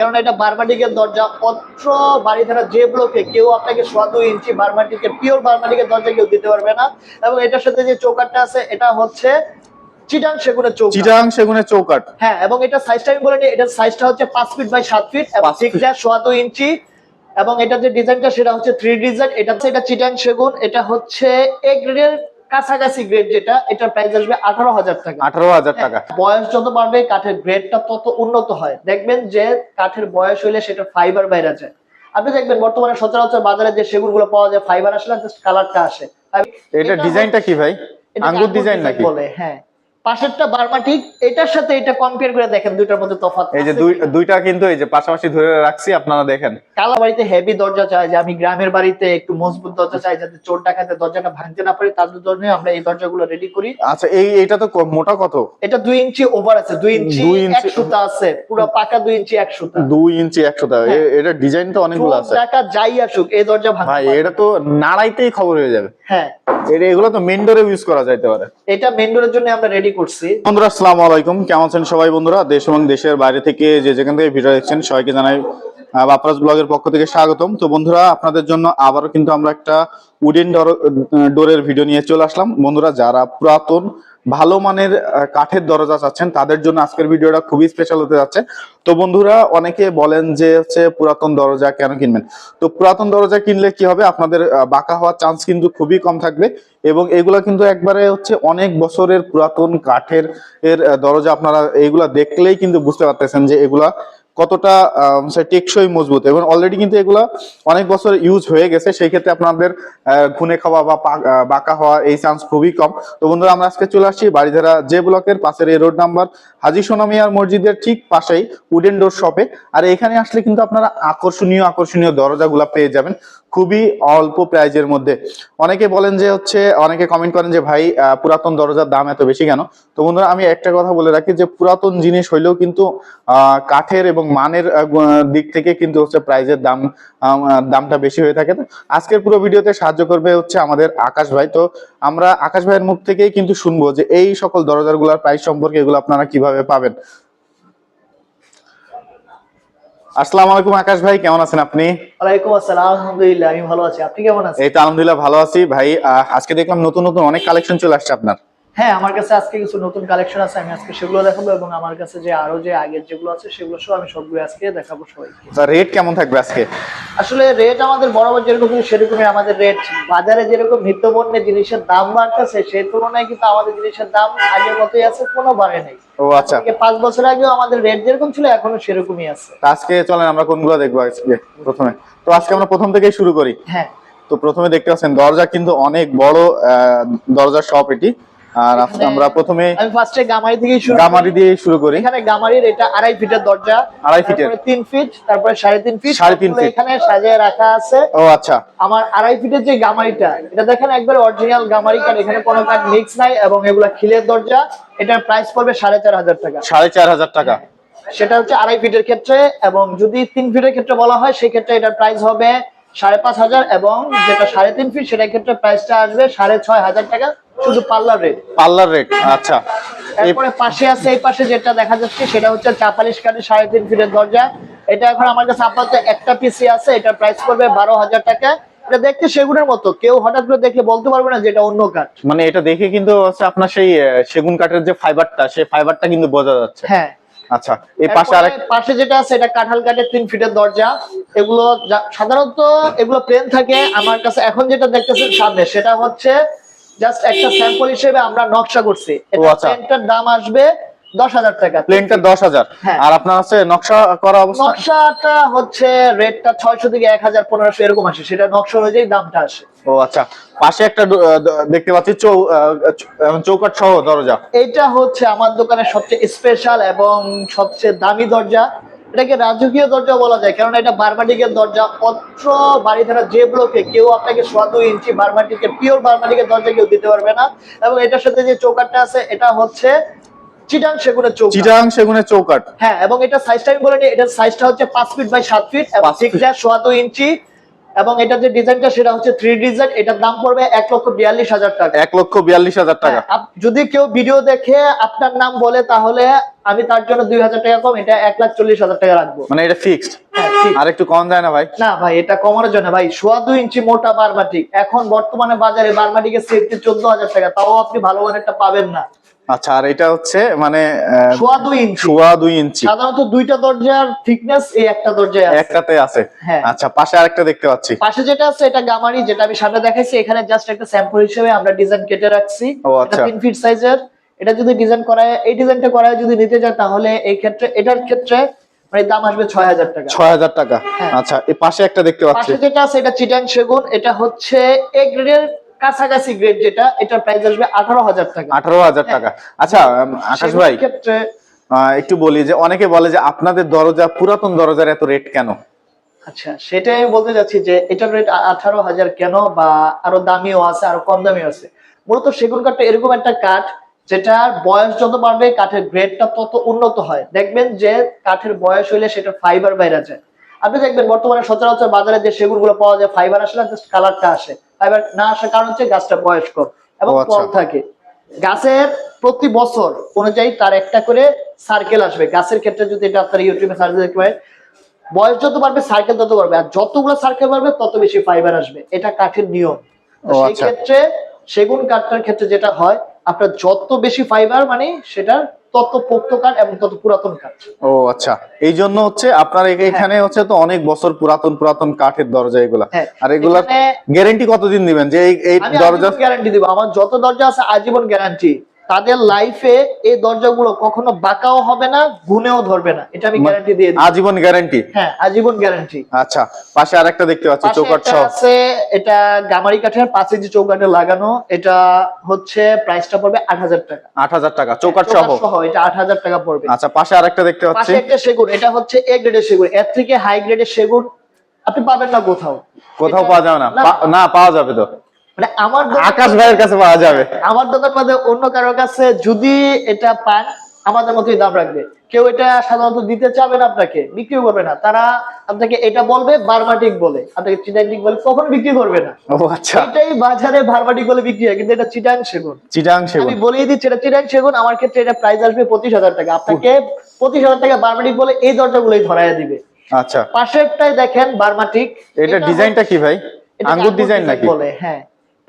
কারণ এটা বারমাটিকের দরজা অত্র বাড়ি ধারা যে ব্লকে কেউ আপনাকে সোয়া দুই ইঞ্চি বারমাটিকের পিওর বারমাটিকের দরজা কেউ দিতে পারবে না। এবং এটার সাথে যে চৌকাটটা আছে এটা হচ্ছে চিটাং সেগুনের চৌকাট চিটাং সেগুনের চৌকাট হ্যাঁ এবং এটা সাইজটা আমি এটার সাইজটা হচ্ছে পাঁচ ফিট বাই সাত ফিট এবং পাঁচ feet। সোয়া দুই ইঞ্চি। এবং এটা যে ডিজাইনটা সেটা হচ্ছে থ্রি ডিজাইন এটা হচ্ছে এটা চিটাং সেগুন এটা হচ্ছে এ গ্রেডের কাছাকাছি গ্রেড যেটা এটার প্রাইস আসবে আঠারো হাজার টাকা। আঠারো হাজার টাকা। বয়স যত বাড়বে কাঠের গ্রেডটা তত উন্নত হয়। দেখবেন যে কাঠের বয়স হইলে সেটা ফাইবার বাইরে যায় আপনি দেখবেন বর্তমানে সচরাচর বাজারে যে সেগুনগুলো পাওয়া যায় ফাইবার আসলে জাস্ট কালারটা আসে। এটা ডিজাইনটা কি ভাই? আঙ্গুর ডিজাইন নাকি? বলে হ্যাঁ। পাশেরটা বার্মাটিক এটার সাথে এটা কম্পেয়ার করে দেখেন দুইটার মধ্যে তফাৎ এই যে। দুইটা কিন্তু এই যে পাশাপাশি ধরে রাখছি আপনারা দেখেন। কালা বাড়িতে হেভি দরজা চাই যে আমি গ্রামের বাড়িতে একটু মজবুত দরজা চাই যাতে চোর ডাকাতে দরজাটা ভাঙতে না পারি তাদের জন্য আমরা এই দরজাগুলো রেডি করি। আচ্ছা এই এটা তো মোটা কত? এটা দুই ইঞ্চি ওভার আছে দুই ইঞ্চি দুই ইঞ্চি- এক সুতা আছে পুরো পাকা দুই ইঞ্চি এক সুতা। দুই ইঞ্চি একশো টাকা হ্যাঁ। এটা ডিজাইন তো অনেকগুলো আছে। ডাকাত যাই আসুক এই দরজা ভাঙতে ভাই এটা তো নাড়াইতেই খবর হয়ে যাবে। হ্যাঁ। এগুলো তো মেন ডোরে ইউজ করা যাইতে পারে। এটা মেন ডোরের জন্য আমরা রেডি বন্ধুরা, আসসালামু আলাইকুম। কেমন আছেন সবাই বন্ধুরা? দেশ এবং দেশের বাইরে থেকে যে যেখান থেকে ভিডিও দেখছেন, সবাইকে জানাই বাপরাজ ব্লগের পক্ষ থেকে স্বাগতম। তো বন্ধুরা, আপনাদের জন্য আবারও কিন্তু আমরা একটা উডেন ডোরের ভিডিও নিয়ে চলে আসলাম। বন্ধুরা, যারা পুরাতন ভালো মানের কাঠের দরজা চাচ্ছেন, তাদের জন্য আজকের ভিডিওটা খুবই স্পেশাল হতে যাচ্ছে। তো বন্ধুরা, অনেকে বলেন যে হচ্ছে পুরাতন দরজা কেন কিনবেন? তো পুরাতন দরজা কিনলে কি হবে? আপনাদের বাঁকা হওয়ার চান্স কিন্তু খুবই কম থাকবে এবং এগুলা কিন্তু একবারে হচ্ছে অনেক বছরের পুরাতন কাঠের, এর দরজা আপনারা এইগুলা দেখলেই কিন্তু বুঝতে পারতেছেন যে এগুলা কতটা টেকসই মজবুত এবং অলরেডি কিন্তু এগুলা অনেক বছর ইউজ হয়ে গেছে, সেই ক্ষেত্রে আপনাদের ঘুনে খাওয়া বা বাঁকা হওয়া এই চান্স খুবই কম। তো বন্ধুরা, আমরা আজকে চলে আসছি বাড়িধারা যে ব্লকের পাশের এই রোড নাম্বার হাজি সোনামিয়ার মসজিদের ঠিক পাশেই উডেন ডোর শপে আর এখানে আসলে কিন্তু আপনারা আকর্ষণীয় আকর্ষণীয় দরজাগুলা পেয়ে যাবেন। খুবই অল্প প্রাইজের মধ্যে। অনেকে বলেন যে হচ্ছে, অনেকে কমেন্ট করেন যে, ভাই পুরাতন দরজার দাম এত বেশি কেন? তো বন্ধুরা, আমি একটা কথা বলে রাখি যে, পুরাতন জিনিস হইলেও কিন্তু কাঠের এবং মানের দিক থেকে কিন্তু হচ্ছে প্রাইজের দাম দামটা বেশি হয়ে থাকে। আজকের পুরো ভিডিওতে সাহায্য করবে হচ্ছে আমাদের আকাশ ভাই। তো আমরা আকাশ ভাইয়ের মুখ থেকেই কিন্তু শুনব যে, এই সকল দরজাগুলোর প্রাইস সম্পর্কে এগুলো আপনারা কীভাবে পাবেন? আসসালামু আলাইকুম আকাশ ভাই কেমন আছেন আপনি? ওয়ালাইকুম আসসালাম আলহামদুলিল্লাহ আমি ভালো আছি। আপনি কেমন আছেন? এই তো আলহামদুলিল্লাহ ভালো আছি ভাই। আজকে দেখলাম নতুন নতুন অনেক কালেকশন চলে আসছে আপনার। হ্যাঁ আমার কাছে আজকে কিছু নতুন কালেকশন আছে আমি আজকে সেগুলো দেখাবো এবং আমার কাছে যে আরও যে আগের যেগুলো আছে সেগুলো সব আমি সবগুলো আজকে দেখাবো সবাইকে। রেট কেমন থাকবে আজকে? আসলে রেট আমাদের বরাবর যেরকম সেরকমই আমাদের রেট বাজারে যেরকম নিত্যপণ্য জিনিসের দাম বাড়তেছে সেই তুলনায় কিন্তু আমাদের জিনিসের দাম আগের মতোই আছে কোনো বাড়ে নেই। ও আচ্ছা। পাঁচ বছর আগেও আমাদের রেট যেরকম ছিল এখনও সেরকমই আছে। আজকে চলেন আমরা কোনগুলো দেখব আজকে প্রথমে? তো আজকে আমরা প্রথম থেকেই শুরু করি। হ্যাঁ। তো প্রথমে দেখতে পাচ্ছেন দরজা কিন্তু অনেক বড় আহ, দরজার শপ এটি। আর আজকে আমরা প্রথমে আমি ফার্স্টে গামারি থেকেই শুরু গামারি দিয়ে শুরু করি। এখানে গামারির এটা আড়াই ফিটের দরজা আড়াই ফিটের। তিন ফিট তারপরে সাড়ে তিন ফিট সাড়ে তিন ফিট। এখানে সাজিয়ে রাখা আছে। ও আচ্ছা। আমার আড়াই ফিটের যে গামারিটা এটা দেখেন একবার অরিজিনাল গামারি কাঠ এখানে কোনো কাঠ মিক্স নাই এবং এগুলা খিলের দরজা এটার প্রাইস পড়বে সাড়ে চার হাজার টাকা। সাড়ে চার হাজার টাকা। সেটা হচ্ছে আড়াই ফিটের ক্ষেত্রে এবং যদি তিন ফিটের ক্ষেত্রে বলা হয় সেই ক্ষেত্রে এটার প্রাইস হবে সাড়ে পাঁচ হাজার এবং যেটা সাড়ে তিন ফিট সেটার ক্ষেত্রে প্রাইসটা আসবে সাড়ে ছয় হাজার টাকা শুধু পার্লার রেট পার্লার রেট আচ্ছা। এরপরে পাশে আছে এই পাশে যেটা দেখা যাচ্ছে সেটা হচ্ছে চাপালিশ কাঠের সাড়ে তিন ফিটের দরজা। এটা এখন আমার কাছে আপাতত একটা পিসি আছে এটার প্রাইস পড়বে বারো হাজার টাকা। এটা দেখতে সেগুনের মতো কেউ হঠাৎ করে দেখলে বলতে পারবে না যে এটা অন্য কাঠ। মানে এটা দেখে কিন্তু আপনার সেই সেগুন কাঠের যে ফাইবারটা সেই ফাইবারটা কিন্তু বোঝা যাচ্ছে। হ্যাঁ। আচ্ছা এই পাশে আরেক পাশে যেটা আছে এটা কাঁঠাল কাঠের তিন ফিটের দরজা। এগুলো সাধারণত এগুলো প্লেন থাকে। আমার কাছে এখন যেটা দেখতেছেন সামনে সেটা হচ্ছে জাস্ট একটা স্যাম্পল হিসেবে আমরা নকশা করছি। এটা আচ্ছা। প্লেনটার দাম আসবে দশ হাজার টাকা। প্লেনটা দশ হাজার। আর আপনার আছে নকশা করা অবস্থা? নকশাটা হচ্ছে রেটটা ছয়শো থেকে এক হাজার পনেরোশো এরকম আসে। সেটা নকশা অনুযায়ী দামটা আসে। ও আচ্ছা। পাশে একটা ড- আহ, দ- দেখতে পাচ্ছি চৌ আহ, চৌ- আহ, চৌকাঠ সহ দরজা। এটা হচ্ছে আমার দোকানের সবচেয়ে স্পেশাল এবং সবচেয়ে দামি দরজা। এটাকে রাজকীয় দরজা বলা যায় কারণ এটা বারমাটিকের দরজা। অত্র বাড়ি ধারা যে ব্লকে কেউ আপনাকে সোয়া দুই ইঞ্চি বারমাটিকের পিওর বারমাটিকের দরজা কেউ দিতে পারবে না। এবং এটার সাথে যে চৌকাটটা আছে এটা হচ্ছে চিটাং সেগুনের চৌকাট চিটাং সেগুনের চৌকাঠ। হ্যাঁ এবং এটা সাইজটা আমি বলে নিই এটার সাইজটা হচ্ছে পাঁচ ফিট বাই ফিট এবং ঠিকঠাক সোয়া দুই ইঞ্চি এবং এটা যে ডিজাইনটা সেটা হচ্ছে থ্রি ডিজাইন এটার দাম পড়বে এক লক্ষ বিয়াল্লিশ হাজার টাকা। এক লক্ষ বিয়াল্লিশ হাজার টাকা। হ্যাঁ, যদি কেউ ভিডিও দেখে আপনার নাম বলে তাহলে আমি তার জন্য দুই হাজার টাকা কম এটা এক লাখ চল্লিশ হাজার টাকা রাখব। মানে এটা ফিক্সড হ্যাঁ। আর একটু কম যায় না ভাই? না ভাই এটা কমানোর জন্য ভাই সোয়া দুই ইঞ্চি মোটা বারমাটিক এখন বর্তমানে বাজারে বারমাটিকের চোদ্দ হাজার টাকা তাও আপনি ভালো মানেরটা পাবেন না। আচ্ছা আর এটা হচ্ছে মানে সোয়া দুই ইঞ্চি। সোয়া দুই ইঞ্চি। সাধারণত দুইটা দরজার থিকনেস এই একটা দরজায় আছে। একটাতে আছে। হ্যাঁ। আচ্ছা পাশে আরেকটা দেখতে পাচ্ছি। পাশে যেটা আছে এটা গামারি যেটা আমি সামনে দেখাইছি এখানে জাস্ট একটা স্যাম্পল হিসেবে আমরা ডিজাইন কেটে রাখছি। ও, আচ্ছা। তিন ফিট সাইজের এটা যদি ডিজাইন করায় এই ডিজাইনটা করায় যদি নিতে যায় তাহলে এই ক্ষেত্রে এটার ক্ষেত্রে মানে দাম আসবে ছয় হাজার টাকা। ছয় হাজার টাকা। হ্যাঁ। আচ্ছা এই পাশে একটা দেখতে পাচ্ছি। পাশে যেটা আছে এটা চিটাং সেগুন। এটা হচ্ছে এ গ্রেডের কাছাকাছি গ্রেড যেটা এটার প্রাইস আসবে আঠারো হাজার টাকা। আঠারো হাজার টাকা। আচ্ছা আকাশ ভাই ক্ষেত্রে একটু বলি যে অনেকে বলে যে আপনাদের দরজা পুরাতন দরজার এত রেট কেন? আচ্ছা সেটাই আমি বলতে যাচ্ছি যে এটার রেট আঠারো হাজার কেন বা আরও দামিও আছে আরও কম দামিও আছে? মূলত সেগুন কাঠটা এরকম একটা কাঠ যেটার বয়স যত বাড়বে কাঠের গ্রেডটা তত উন্নত হয়। দেখবেন যে কাঠের বয়স হইলে সেটা ফাইবার বাইরে যায়। আপনি দেখবেন বর্তমানে সচরাচর বাজারে যে সেগুনগুলো পাওয়া যায় ফাইবার আসলে জাস্ট কালারটা আসে। ফাইবার না আসার কারণ হচ্ছে গাছটা বয়স্ক এবং ও আচ্ছা। ফল থাকে। গাছের প্রতি বছর অনুযায়ী তার একটা করে সার্কেল আসবে। গাছের ক্ষেত্রে যদি এটা আপনার ইউটিউবে সার্চ দেখতে পারেন বয়স যত বাড়বে সার্কেল তত বাড়বে। আর যতগুলো সার্কেল বাড়বে তত বেশি ফাইবার আসবে। এটা কাঠের নিয়ম। সেই আচ্ছা। ক্ষেত্রে সেগুন কাঠটার ক্ষেত্রে যেটা হয় আপনার যত বেশি ফাইবার মানে সেটা তত পোক্ত কাঠ এবং তত পুরাতন কাঠ। ও আচ্ছা। এই জন্য হচ্ছে আপনার এখানে হচ্ছে তো অনেক বছর পুরাতন পুরাতন কাঠের দরজা এগুলা। হ্যাঁ, আর এগুলা গ্যারান্টি কতদিন দিবেন? যে এই দরজা গ্যারান্টি দিব। আমার যত দরজা আছে আজীবন গ্যারান্টি তাদের লাইফে এই দরজাগুলো কখনো বাঁকাও হবে না গুনেও ধরবে না। এটা আমি গ্যারান্টি দিয়ে দিই আজীবন গ্যারেন্টি হ্যাঁ আজীবন গ্যারান্টি আচ্ছা পাশে আরেকটা দেখতে পাচ্ছি পাশে চৌকাট সহ। আছে এটা গামারি কাঠের পাঁচ ইঞ্চি চৌকাঠে লাগানো। এটা হচ্ছে প্রাইসটা পড়বে আট হাজার টাকা। আট হাজার টাকা চৌকাট সহ চৌকাঠ সহ? এটা আট হাজার টাকা পড়বে। আচ্ছা পাশে আরেকটা দেখতে পাচ্ছি। পাশে একটা সেগুন এটা হচ্ছে এ গ্রেডের সেগুন। এর থেকে হাই গ্রেডের সেগুন আপনি পাবেন না কোথাও। কোথাও পাওয়া যাবে না। না পাওয়া যাবে তো। মানে আমার আকাশ ভাইয়ের কাছে পাওয়া যাবে। আমার দোকান অন্য কারোর কাছে যদি এটা পান আমাদের মতোই দাম রাখবে। কেউ এটা সাধারণত দিতে চাবে না আপনাকে বিক্রিও করবে না। তারা আপনাকে এটা বলবে বারমাটিক বলে। আপনাকে চিটাংটিক বলে কখনো বিক্রি করবে না। ও আচ্ছা। এটাই বাজারে বারমাটিক বলে বিক্রি হয় কিন্তু এটা চিটাং সেগুন। চিটাং সেগুন। আমি বলেই দিচ্ছি এটা চিটাং সেগুন আমার ক্ষেত্রে এটা প্রাইস আসবে পঁচিশ হাজার টাকা। আপনাকে পঁচিশ হাজার টাকা বারমাটিক বলে এই দরজাগুলোই ধরাইয়া দিবে। আচ্ছা। পাশেরটাই দেখেন বারমাটিক এটা ডিজাইনটা কি ভাই? আঙ্গুর ডিজাইন নাকি? বলে হ্যাঁ।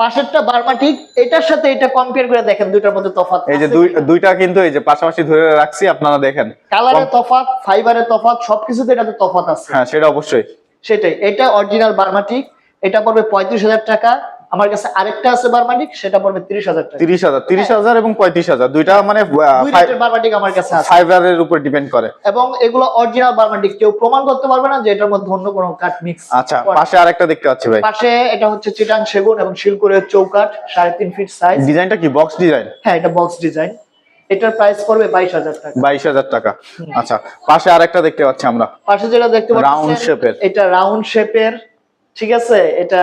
পাশেরটা বারমাটিক এটার সাথে এটা কম্পেয়ার করে দেখেন দুইটার মধ্যে তফাৎ এই যে দুই দুইটা কিন্তু এই যে পাশাপাশি ধরে রাখছি আপনারা দেখেন। কালারের তফাৎ ফাইবারের তফাৎ সবকিছুতে এটাতে তফাৎ আছে। হ্যাঁ সেটা অবশ্যই। সেটাই এটা অরিজিনাল বার্মাটিক এটা পড়বে পঁয়ত্রিশ হাজার টাকা আমার কাছে আরেকটা আছে বার্মাটিক সেটা পড়বে তিরিশ হাজার তিরিশ হাজার তিরিশ হাজার এবং পঁয়ত্রিশ হাজার। দুইটা মানে দুই রেটের আমার কাছে ফাইবারের উপর ডিপেন্ড করে। এবং এগুলো অরিজিনাল বার্মাটিক কেউ প্রমাণ করতে পারবে না যে এটার মধ্যে অন্য কোনো কাঠ মিক্স আচ্ছা পাশে আরেকটা দেখতে পাচ্ছি ভাই। পাশে এটা হচ্ছে চিটাং সেগুন এবং শিলকুরের চৌকাঠ সাড়ে তিন ফিট সাইজ ডিজাইনটা কি বক্স ডিজাইন হ্যাঁ এটা বক্স ডিজাইন এটার প্রাইস পড়বে বাইশ হাজার টাকা। বাইশ হাজার টাকা। আচ্ছা পাশে আরেকটা দেখতে পাচ্ছি আমরা। পাশে যেটা দেখতে Round shape এর। এটা রাউন্ড শেপের ঠিক আছে? এটা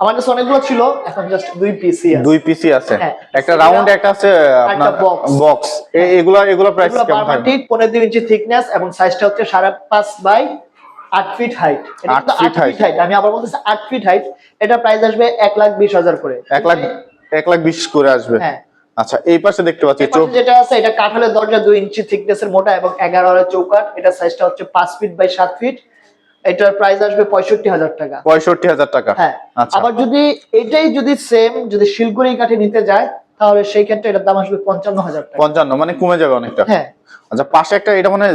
আমার কাছে অনেকগুলো ছিল এখন জাস্ট দুই পিসি আছে। দুই পিসি আছে। হ্যাঁ। একটা রাউন্ড একটা আছে আপনার বক্স এগুলা এগুলা প্রাইস কেমন থাকবে? পনেরো দুই ইঞ্চি থিকনেস এবং সাইজটা হচ্ছে সাড়ে পাঁচ বাই আট ফিট হাইট আট feet height। হাইট আমি আবার বলতেছি আট ফিট হাইট এটা প্রাইস আসবে এক লাখ বিশ হাজার করে। এক লাখ এক লাখ বিশ করে আসবে। হ্যাঁ। আচ্ছা এই পাশে দেখতে পাচ্ছি এর চোখ যেটা আছে এটা কাঠালের দরজা দুই ইঞ্চি থিকনেসের মোটা এবং এগারো হাজার চৌকাট এটা সাইজটা হচ্ছে পাঁচ ফিট বাই সাত ফিট এটার প্রাইস আসবে পঁয়ষট্টি হাজার টাকা। পঁয়ষট্টি হাজার টাকা। হ্যাঁ। আচ্ছা। আবার যদি এটাই যদি সেম যদি শিলগুড়ি কাঠে নিতে যায় তাহলে সেই ক্ষেত্রে এটার দাম আসবে পঞ্চান্ন হাজার টাকা। পঞ্চান্ন মানে কমে যাবে অনেকটা। হ্যাঁ। আচ্ছা পাশে একটা এটা মানে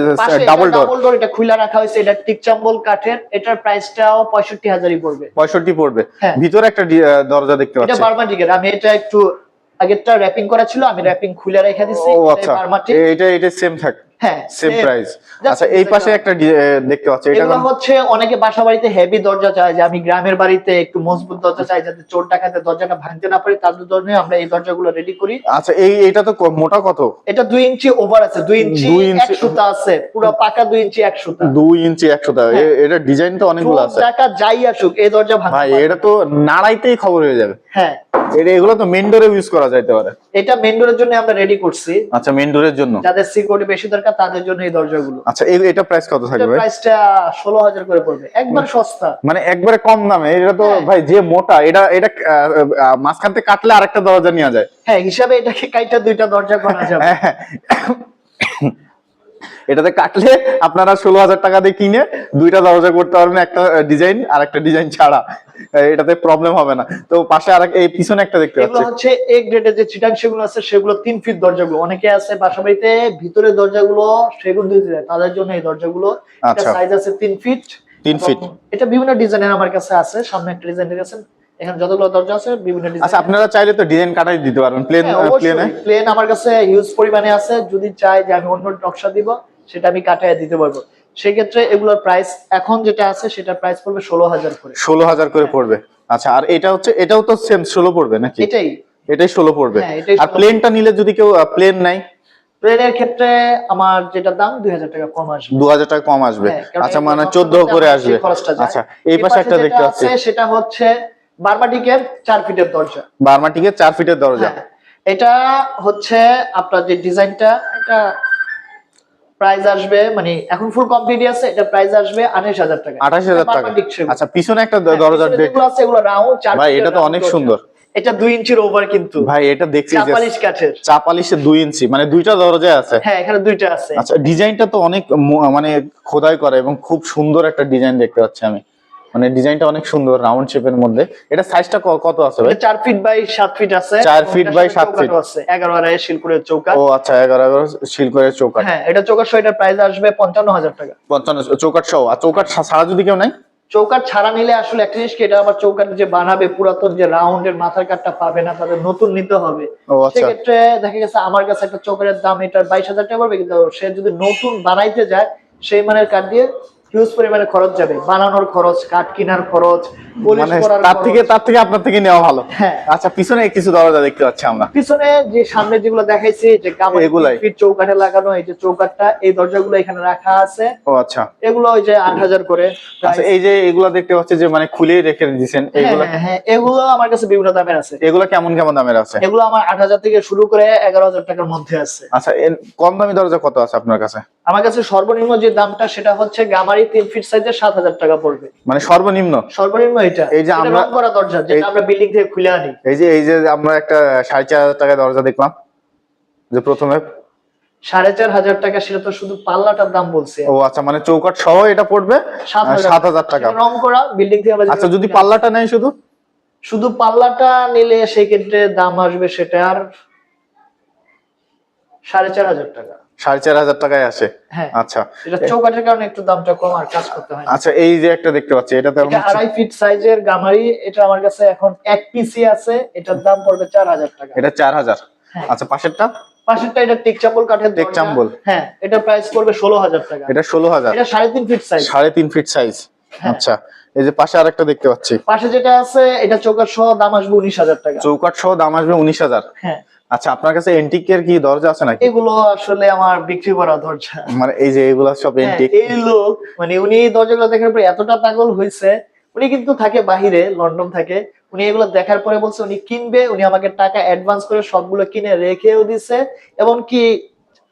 ডাবল ডোর ডাবল ডোর এটা খুলে রাখা হয়েছে এটা টিকচাম্বল কাঠের এটার প্রাইসটাও পঁয়ষট্টি হাজারই পড়বে। পঁয়ষট্টি পড়বে। হ্যাঁ। ভিতরে একটা দরজা দেখতে এটা পাচ্ছি। আমি এটা একটু আগেরটা র্যাপিং করা ছিল আমি র্যাপিং খুলে রেখে এটাই আচ্ছা। এটা এটা সেম থাক। হ্যাঁ সেম same। প্রাইস আচ্ছা এই পাশে একটা দেখতে পাচ্ছি এটা হচ্ছে অনেকে বাসা বাড়িতে হেভি দরজা চায় যে আমি গ্রামের বাড়িতে একটু মজবুত দরজা চাই যাতে চোর ডাকাতে দরজাটা ভাঙতে না পারি তাদের জন্য আমরা এই দরজাগুলো রেডি করি। আচ্ছা এই এটা তো মোটা কত? এটা দুই ইঞ্চি ওভার আছে ইঞ্চি সুতা আছে পুরো পাকা ইঞ্চি সুতা। ইঞ্চি টাকা হ্যাঁ। এটা ডিজাইন তো অনেকগুলো আছে। যাই আসুক এই দরজা ভাঙতে ভাই এটা তো নাড়াইতেই খবর হয়ে যাবে। হ্যাঁ। এটা এগুলো তো মেন ডোরে ইউজ করা যাইতে পারে। এটা মেন ডোরের জন্য আমরা রেডি করছি। আচ্ছা মেন ডোরের জন্য? যাদের সিকিউরিটি বেশি দরকার তাদের জন্য এই দরজাগুলো। আচ্ছা এটা প্রাইস কত থাকবে প্রাইসটা ষোলো হাজার করে পড়বে। একবার সস্তা। মানে একবারে কম দামে। এটা তো হ্যাঁ। ভাই যে মোটা এটা এটা মাঝখান থেকে কাটলে আরেকটা দরজা নেওয়া যায়। হ্যাঁ হিসাবে এটাকে কাইটা দুইটা দরজা করা যাবে। হ্যাঁ। এটাতে কাটলে আপনারা ষোলো হাজার টাকা দিয়ে কিনে দুইটা দরজা করতে পারবেন একটা ডিজাইন আর একটা ডিজাইন ছাড়া। এটাতে প্রবলেম হবে না। তো পাশে আর এই পিছনে একটা দেখতে পাচ্ছি। হচ্ছে এ গ্রেডের যে চিটাং সেগুলো আছে সেগুলো তিন ফিট দরজাগুলো। অনেকে আছে বাসাবাড়িতে ভিতরের দরজাগুলো সেগুন দিতে দেয় তাদের জন্য এই দরজাগুলো। আচ্ছা। সাইজ আছে তিন ফিট তিন ফিট এটা বিভিন্ন ডিজাইনের আমার কাছে আছে সামনে একটা ডিজাইনের আছে। এখানে যতগুলো দরজা আছে বিভিন্ন আচ্ছা আপনারা চাইলে তো ডিজাইন কাটাই দিতে পারবেন প্লেন প্লেনে প্লেন আমার কাছে হিউজ পরিমাণে আছে। যদি চাই যে আমি অন্য নকশা দিব সেটা আমি কাটায় দিতে পারব। সেক্ষেত্রে এগুলোর প্রাইস এখন যেটা আছে সেটার প্রাইস পড়বে ষোলো হাজার করে। ষোলো হাজার করে পড়বে। আচ্ছা আর এটা হচ্ছে এটাও তো সেম ষোলো পড়বে নাকি? এটাই। এটাই ষোলো পড়বে। হ্যাঁ, আর 16 প্লেনটা নিলে যদি কেউ প্লেন নাই প্লেনের ক্ষেত্রে আমার যেটা দাম দুই হাজার টাকা কম আসবে। দু হাজার টাকা কম আসবে। হ্যাঁ, আচ্ছা মানে নকশা চোদ্দ করে আসবে। সেই খরচটা যায়। আচ্ছা এই পাশে একটা দেখতে পাচ্ছি। আছে সেটা হচ্ছে বারমাটিকের চার ফিটের দরজা। চার ফিটের দরজা। হ্যাঁ, এটা হচ্ছে আপনার যে ডিজাইনটা এটা প্রাইস আসবে মানে এখন ফুল কমপ্লিট আছে এটা প্রাইস আসবে আঠাশ হাজার টাকা। আচ্ছা পিছনে একটা হ্যাঁ, আছে এগুলো রাউন্ড চার ভাই, এটা তো অনেক সুন্দর। এটা ইঞ্চির ওভার কিন্তু। ভাই এটা দেখছি যে চাপালিশ কাঠের। চাপালিশে দুই ইঞ্চি মানে দুইটা দরজা আছে। হ্যাঁ এখানে দুইটা আছে। আচ্ছা ডিজাইনটা তো অনেক মানে খোদাই করা এবং খুব সুন্দর একটা ডিজাইন দেখতে পাচ্ছি আমি। মানে ডিজাইনটা অনেক সুন্দর রাউন্ড শেপের মধ্যে। এটা সাইজটা কত আছে ভাই? এটা চার ফিট বাই সাত ফিট আছে। চার এবং feet এটার by সাথে সাত চৌকাঠও feet। আছে এগারো আড়াই শিলপুরের চৌকাঠ ও আচ্ছা এগারো এগারো শিল করে চৌকাট হ্যাঁ এটা চৌকাঠ সহ এটার প্রাইস আসবে পঞ্চান্ন হাজার টাকা। পঞ্চান্ন চৌকাট সহ আর চৌকাট ছাড়া যদি কেউ নাই চৌকাঠ ছাড়া নিলে আসলে একটা জিনিস কি এটা আবার চৌকাঠ যে বানাবে পুরাতন যে রাউন্ডের মাথার কাঠটা পাবে না তাদের নতুন নিতে হবে। ও আচ্ছা। সেক্ষেত্রে দেখা গেছে আমার কাছে একটা চৌকাঠের দাম এটার বাইশ হাজার টাকা পড়বে কিন্তু সে যদি নতুন বানাইতে যায় সেই মানের কাঠ দিয়ে হিউজ পরিমাণে খরচ যাবে। বানানোর খরচ কাঠ কেনার খরচ মানে তার থেকে তার থেকে আপনার থেকে নেওয়া ভালো। হ্যাঁ। আচ্ছা পিছনে কিছু দরজা দেখতে পাচ্ছি আমরা। পিছনে যে সামনে যেগুলো দেখাইছি যে এগুলাই। চৌকাঠে লাগানো এই যে চৌকাঠটা এই দরজাগুলো এখানে রাখা আছে। ও আচ্ছা। এগুলো ওই যে আট হাজার করে আচ্ছা এই যে এগুলো দেখতে পাচ্ছি যে মানে খুলেই রেখে দিয়েছেন। হ্যাঁ, এগুলো হ্যাঁ, হ্যাঁ, এগুলো আমার কাছে বিভিন্ন দামের আছে। এগুলো কেমন কেমন দামের আছে? এগুলো আমার আট হাজার থেকে শুরু করে এগারো হাজার টাকার মধ্যে আছে। আচ্ছা কম দামি দরজা কত আছে আপনার কাছে? আমার কাছে সর্বনিম্ন যে দামটা সেটা হচ্ছে গামারি তিন ফিট সাইজের সাত হাজার টাকা পড়বে। মানে সর্বনিম্ন? সর্বনিম্ন এটা। এই যে আমরা- করা দরজা যেটা আমরা বিল্ডিং থেকে খুলে আনি। এই যে এই যে আমরা একটা সাড়ে চার হাজার টাকায় দরজা দেখলাম যে প্রথমে। সাড়ে চার হাজার টাকা সেটা তো শুধু পাল্লাটার দাম বলছে। ও আচ্ছা মানে চৌকাট সহ এটা পড়বে সাত হাজার টাকা। সেটা রং করা বিল্ডিং থেকে আচ্ছা যদি পাল্লাটা নেয় শুধু? শুধু পাল্লাটা নিলে সেই ক্ষেত্রে দাম আসবে সেটার সাড়ে চার হাজার টাকা। সাড়ে চার হাজার টাকায় আসে। হ্যাঁ। আচ্ছা। এটা চৌকাঠের কারণে একটু দামটা কম আর কাজ করতে হয় আচ্ছা এই যে একটা দেখতে পাচ্ছি এটা তো আড়াই ফিট সাইজের গামারি এটা আমার কাছে এখন এক পিসি আছে এটার দাম পড়বে চার হাজার টাকা। এটা চার হাজার। হ্যাঁ। আচ্ছা পাশেরটা? পাশেরটা এটা কাঠের। হ্যাঁ এটা প্রাইস পড়বে ষোলো হাজার টাকা। এটা ষোলো হাজার। এটা সাড়ে তিন ফিট সাইজ সাড়ে তিন ফিট সাইজ। আচ্ছা এই যে পাশে আরেকটা দেখতে পাচ্ছি। পাশে যেটা আছে এটা চৌকাঠ সহ দাম আসবে উনিশ হাজার টাকা। চৌকাট সহ দাম আসবে উনিশ হাজার। হ্যাঁ। আচ্ছা আপনার কাছে এন্টিকের কি দরজা আছে নাকি? এগুলো আসলে আমার বিক্রি করা দরজা। মানে এই যে এগুলা সব হ্যাঁ, এন্টিক এই লোক মানে উনি এই দরজাগুলো দেখার পরে এতটা পাগল হয়েছে উনি কিন্তু থাকে বাহিরে লন্ডন থাকে উনি এগুলো দেখার পরে বলছে উনি কিনবে উনি আমাকে টাকা অ্যাডভান্স করে সবগুলো কিনে রেখেও দিছে এবং কি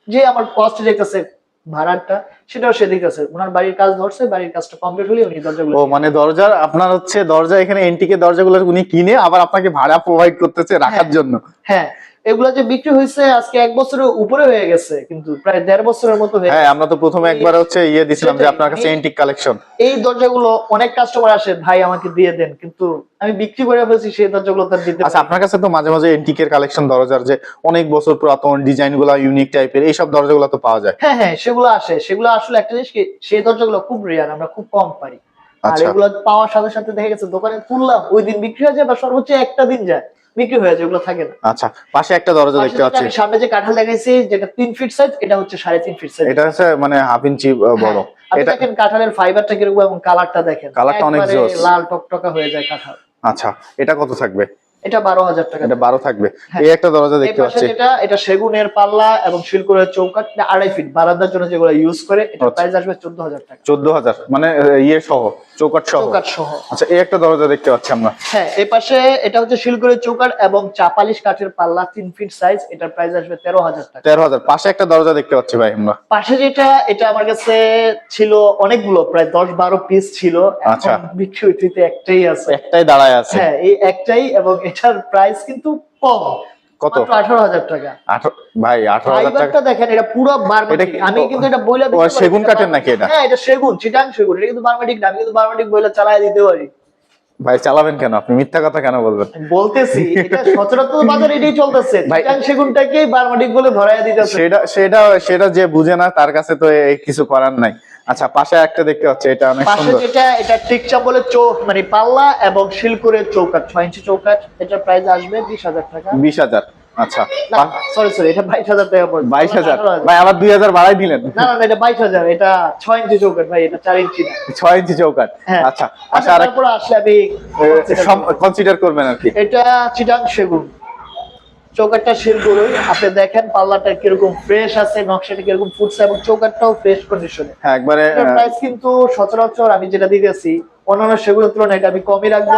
যে আমার কস্ট যেতেছে ভাড়াটা সেটাও সে দিতেছে ওনার বাড়ির কাজ ধরছে বাড়ির কাজটা কমপ্লিট হলে উনি দরজাগুলো ও মানে দরজার আপনার হচ্ছে দরজা এখানে এন্টিকের দরজাগুলো উনি কিনে আবার আপনাকে ভাড়া প্রোভাইড করতেছে রাখার হ্যাঁ। জন্য। হ্যাঁ এগুলো যে বিক্রি হয়েছে আজকে এক বছরের উপরে হয়ে গেছে কিন্তু প্রায় দেড় বছরের মতো হয়ে হ্যাঁ আমরা তো প্রথমে একবার হচ্ছে ইয়ে দিছিলাম যে আপনার কাছে এন্টিক কালেকশন এই দরজাগুলো অনেক কাস্টমার আসে ভাই আমাকে দিয়ে দেন। কিন্তু আমি বিক্রি করে ফেলছি সেই দরজাগুলো তার দিতে আচ্ছা আপনার কাছে তো মাঝে মাঝে এন্টিকের কালেকশন দরজার যে অনেক বছর পুরাতন ডিজাইনগুলা ইউনিক টাইপের এইসব দরজাগুলো তো পাওয়া যায়। হ্যাঁ হ্যাঁ সেগুলো আসে সেগুলো আসলে একটা জিনিস কি সেই দরজাগুলো খুব রেয়ার আমরা খুব কম পারি। আর আচ্ছা। এগুলো পাওয়ার সাথে সাথে দেখা গেছে দোকানে তুললাম ওই দিন বিক্রি হয়ে যায় বা সর্বোচ্চ একটা দিন যায় বিক্রি হয়ে যায় এগুলো থাকে না। আচ্ছা পাশে একটা দরজা দেখতে পাচ্ছি। সামনে যে কাঁঠাল দেখাইছি যেটা তিন ফিট সাইজ এটা হচ্ছে সাড়ে তিন ফিট সাইজ এটা হচ্ছে মানে হাফ ইঞ্চি বড়। এটা দেখেন কাঁঠালের ফাইবারটা কীরকম এবং কালারটা দেখেন। কালারটা অনেক। লাল টকটকা হয়ে যায় কাঁঠাল। আচ্ছা এটা কত থাকবে? এটা বারো হাজার টাকা এটা বারো থাকবে। হ্যাঁ। এই একটা দরজা দেখতে পাচ্ছি। যেটা এটা সেগুনের পাল্লা এবং শিলকুড়ের চৌকাট আড়াই ফিট বারান্দার জন্য যেগুলো ইউজ করে এটা আচ্ছা। প্রাইস আসবে চোদ্দ হাজার টাকা। চোদ্দ হাজার মানে ইয়ে সহ চৌকাট সহ। চৌকাট সহ। আচ্ছা এই একটা দরজা দেখতে পাচ্ছি আমরা। হ্যাঁ এই পাশে এটা হচ্ছে শিলকুড়ের চৌকাট এবং চাপালিশ কাঠের পাল্লা তিন ফিট সাইজ এটার প্রাইস আসবে তেরো হাজার টাকা। তেরো হাজার পাশে একটা দরজা দেখতে পাচ্ছি ভাই আমরা। পাশে যেটা এটা আমার কাছে ছিল অনেকগুলো প্রায় দশ বারো পিস ছিল। আচ্ছা। বিক্রিতে একটাই আছে। একটাই দাঁড়ায় আছে। হ্যাঁ এই একটাই এবং এটার প্রাইস কিন্তু কম। কত? মাত্র আঠারো হাজার টাকা। আঠারো ভাই আঠারো হাজার টাকা দেখেন এটা পুরো বারমাটিক আমি কিন্তু এটা বইলা দিতে। সেগুন কাঠের নাকি এটা? হ্যাঁ এটা সেগুন চিটাং সেগুন। এটা কিন্তু বারমাটিক না আমি কিন্তু বারমাটিক বইলা চালায় দিতে পারি। ভাই চালাবেন কেন? আপনি মিথ্যা কথা কেন বলবেন? বলতেছি এটা সচরাচর বাজার এটাই চলতেছে। চিটাং সেগুনটাকেই বারমাটিক বলে ধরায় দিতেছে। সেটা সেটা সেটা যে বুঝে না তার কাছে তো কিছু করার নাই। আচ্ছা পাশে একটা দেখতে পাচ্ছি এটা অনেক পাশে সুন্দর। যেটা এটা টিকচা বলে চোখ মানে পাল্লা এবং শিলকুরের চৌকাট ছয় ইঞ্চি চৌকাট এটার প্রাইস আসবে বিশ হাজার টাকা। বিশ হাজার। আচ্ছা। সরি সরি এটা বাইশ হাজার টাকা পড়বে বাইশ হাজার। ভাই আবার দুই হাজার বাড়াই দিলেন। না না না, এটা বাইশ হাজার এটা ছয় ইঞ্চি চৌকাট ভাই এটা চার ইঞ্চি ছয় ইঞ্চি চৌকাট হ্যাঁ। আচ্ছা আচ্ছা আর তারপরে আসলে আমি কনসিডার করবেন আর কি। এটা চিটাং সেগুন। চৌকাটটা শিলগুড়ই আপনি দেখেন পাল্লাটা কীরকম ফ্রেশ আছে নকশাটা কীরকম ফুটছে এবং চৌকাটটাও ফ্রেশ কন্ডিশনে হ্যাঁ একবারে প্রাইস কিন্তু সচরাচর আমি যেটা দিতেছি অন্যান্য সেগুলোর তুলনায় এটা আমি কমই রাখব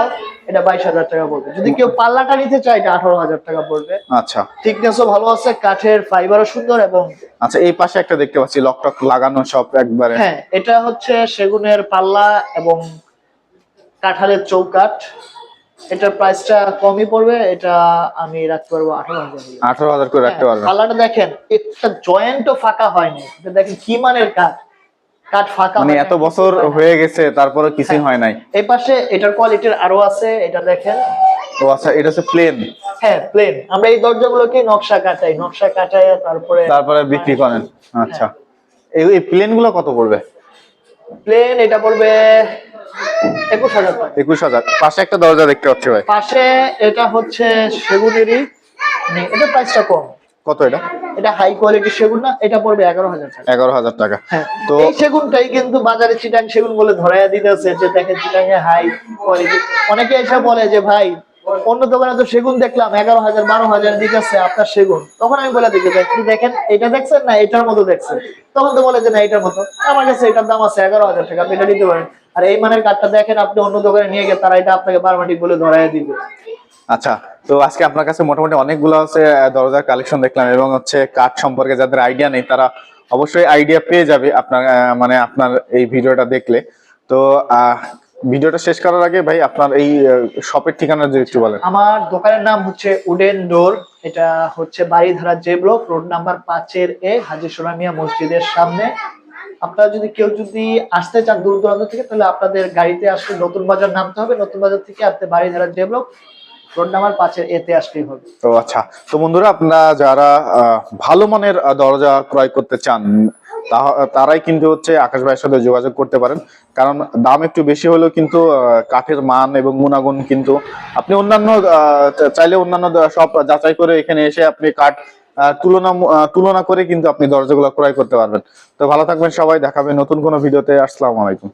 এটা বাইশ হাজার টাকা পড়বে। যদি কেউ পাল্লাটা নিতে চায় এটা আঠারো হাজার টাকা পড়বে। আচ্ছা। থিকনেসও ভালো আছে কাঠের ফাইবারও সুন্দর এবং আচ্ছা এই পাশে একটা দেখতে পাচ্ছি লকটক লাগানো সব একবারে। হ্যাঁ এটা হচ্ছে সেগুনের পাল্লা এবং কাঁঠালের চৌকাঠ। এটার প্রাইসটা কমই পড়বে এটা আমি রাখতে পারব আঠারো হাজার আঠারো হাজার করে রাখতে পারবেন। পাল্লাটা দেখেন একটা জয়েন্টও ফাঁকা হয়নি। এটা দেখেন কি মানের কাঠ। কাঠ ফাঁকা মানে এত বছর হয়ে গেছে তারপরে কিছুই হয় নাই। এই পাশে এটার কোয়ালিটির আরও আছে এটা দেখেন। তো আচ্ছা এটা হচ্ছে প্লেন হ্যাঁ প্লেন আমরা এই দরজাগুলোকে নকশা কাটাই নকশা কাটাই তারপরে তারপরে বিক্রি করেন। আচ্ছা। এই এই প্লেনগুলো কত পড়বে? প্লেন এটা পড়বে একুশ হাজার একুশ হাজার। পাশে একটা দরজা দেখতে পাচ্ছি ভাই। পাশে এটা হচ্ছে সেগুনেরই। মানে এটা প্রাইসটা কম। কত এটা? এটা হাই কোয়ালিটি সেগুন না এটা পড়বে এগারো হাজার টাকা। এগারো হাজার টাকা। হ্যাঁ। তো এই সেগুনটাই কিন্তু বাজারে চিটাং সেগুন বলে ধরাইয়া দিতেছে যে দেখেন চিটাং এ হাই কোয়ালিটি অনেকে এসে বলে যে ভাই অন্য দোকানে তো সেগুন দেখলাম এগারো হাজার বারো হাজার দিতেছে আপনার সেগুন। তখন আমি বলে চাই কি দেখেন? এটা দেখছেন না? এটার মতো দেখছেন? তখন তো বলে যে না এটার মতো। আমার কাছে এটার দাম আছে এগারো হাজার টাকা আপনি এটা নিতে পারেন। আর এই মানের কাঠটা দেখেন আপনি অন্য দোকানে নিয়ে গিয়ে তারা এটা আপনাকে বারমাটিক বলে ধরাইয়া দিবে। আচ্ছা তো আজকে আপনার কাছে মোটামুটি অনেকগুলো আহ, দরজার কালেকশন দেখলাম এবং হচ্ছে কাঠ সম্পর্কে যাদের আইডিয়া নেই তারা অবশ্যই আইডিয়া পেয়ে যাবে আপনার মানে আপনার এই ভিডিওটা দেখলে। তো ভিডিওটা শেষ করার আগে ভাই আপনার এই শপের ঠিকানা যদি একটু বলেন। আমার দোকানের নাম হচ্ছে উডেন ডোর এটা হচ্ছে Baridhara J block road number পাঁচের এ হাজি সোনামিয়া মসজিদের সামনে। আপনারা যদি কেউ যদি আসতে চান দূর দূরান্ত থেকে তাহলে আপনাদের গাড়িতে আসলে নতুন বাজার নামতে হবে। নতুন বাজার থেকে আপনি বাড়িধারা জে ব্লক তো আচ্ছা। তো বন্ধুরা, আপনারা যারা ভালো মানের দরজা ক্রয় করতে চান তারাই কিন্তু হচ্ছে আকাশ ভাইয়ের সাথে যোগাযোগ করতে পারেন। কারণ দাম একটু বেশি হলেও কিন্তু কাঠের মান এবং গুণাগুণ কিন্তু আপনি অন্যান্য চাইলে অন্যান্য সব যাচাই করে এখানে এসে আপনি কাঠ তুলনা তুলনা করে কিন্তু আপনি দরজাগুলো ক্রয় করতে পারবেন। তো ভালো থাকবেন সবাই, দেখাবে নতুন কোনো ভিডিওতে। আসসালামু আলাইকুম।